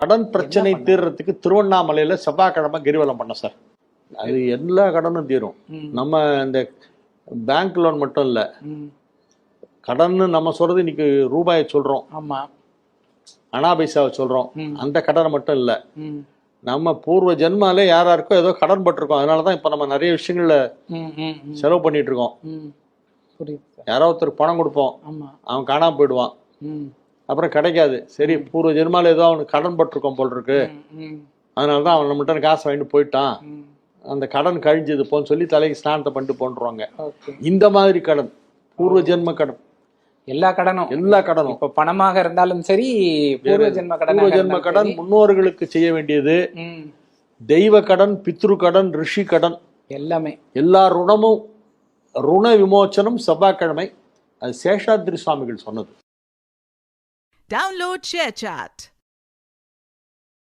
கடன் பிரச்சனை தீர்றதுக்கு திருவண்ணாமலையில செவ்வாய்க்கிழமை கிரிவலம் பண்ண சார். அது எல்லா கடனும் தீரும். நம்ம இந்த பேங்க் லோன் மட்டும் இல்ல. ம், கடன்னு நம்ம சொல்றது இன்னைக்கு ரூபாயை சொல்றோம். ஆமா. அனா பைசாவை சொல்றோம் அந்த கடனை மட்டும் இல்ல. நம்ம பூர்வ ஜென்மாலே யார் யாருக்கோ ஏதோ கடன் பட்டிருக்கோம். அதனாலதான் இப்ப நம்ம நிறைய விஷயங்கள்ல செலவு பண்ணிட்டு இருக்கோம். யாரோ ஒருத்தருக்கு பணம் கொடுப்போம். அவன் காணாம போயிடுவான். அப்புறம் கிடைக்காது. சரி பூர்வ ஜென்மால ஏதோ அவனுக்கு கடன் பட்டிருக்கோம் போல் இருக்கு ம், அதனாலதான் அவன் நம்மகிட்ட காசு வாங்கிட்டு போயிட்டான். அந்த கடன் கழிஞ்சது போன்னு சொல்லி தலைக்கு ஸ்நானத்தை பண்ணிட்டு போன்றுவாங்க. இந்த மாதிரி கடன் பூர்வ ஜென்ம கடன். எல்லா கடனும். எல்லா கடனும். இப்ப பணமாக இருந்தாலும் சரி பூர்வ ஜென்ம கடன் பூர்வ ஜென்ம கடன் முன்னோர்களுக்கு செய்ய வேண்டியது. தெய்வ கடன் பித்ரு கடன் ரிஷி கடன். எல்லாமே. எல்லா ருணமும் ருண விமோச்சனம் செவ்வாய்க்கிழமை. அது சேஷாத்ரி சுவாமிகள் சொன்னது. Download ShareChat.